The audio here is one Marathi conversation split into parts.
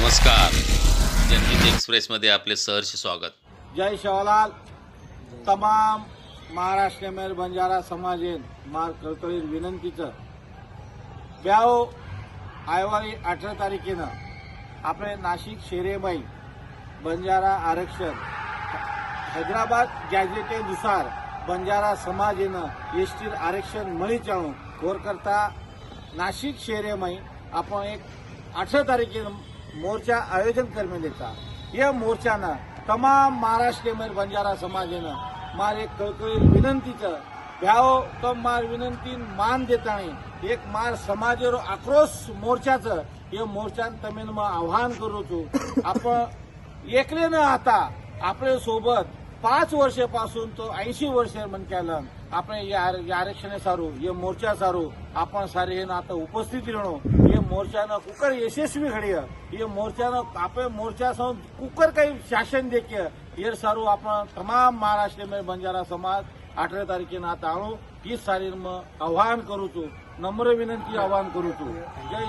नमस्कार. जनहित एक्सप्रेसमध्ये आपले सहर्ष स्वागत. जय शिवलाल तमाम महाराष्ट्र मेर बंजारा समाजेन मार कळकळीन विनंतीचं. ब्याव आयवारी अठरा तारखेनं आपले नाशिक शेरेबाई बंजारा आरक्षण हैदराबाद गॅजेटेनुसार बंजारा समाजेनं एस टी आरक्षण मळीचाळून कोर करता नाशिक शेरेमाई आपण एक अठरा तारखेनं मोर्चा आयोजन करण्यात म्हणजे या मोर्चानं तमाम महाराष्ट्रीय बंजारा समाजानं मार एक कळकळी विनंतीचं भ्याव तो मार विनंती मान देताना एक मार समाजेवर आक्रोश मोर्चाचं हे मोर्चान तमेन मग आव्हान करूचो आपण एकले न आता आपल्यासोबत पाच वर्षापासून तो ऐंशी वर्ष म्हण आपण या या आरक्षण सारू हे मोर्चा सारू आपण सारे हे आता उपस्थित राहणो हे मोर्चानं कुकर यशस्वी घडीय हे मोर्चानं आपण मोर्चा साऊन कुकर काही शासन देखील हे सारू आपण तमाम महाराष्ट्र में बंजारा समाज अठरा तारखेनं आता आणू ही सारी मग आव्हान करू तू नम्र विनंती आव्हान करू तू जय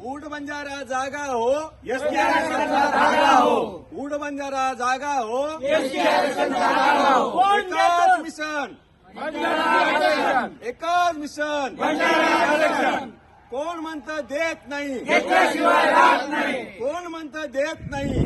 ऊड बंजारा जागा हो एस टी आरक्षण जागा हो ऊड बंजारा जागा हो एस टी आरक्षण जागा हो एकच मिशन एकच मिशन. कोण म्हणतं देत नाही? कोण म्हणतं देत नाही?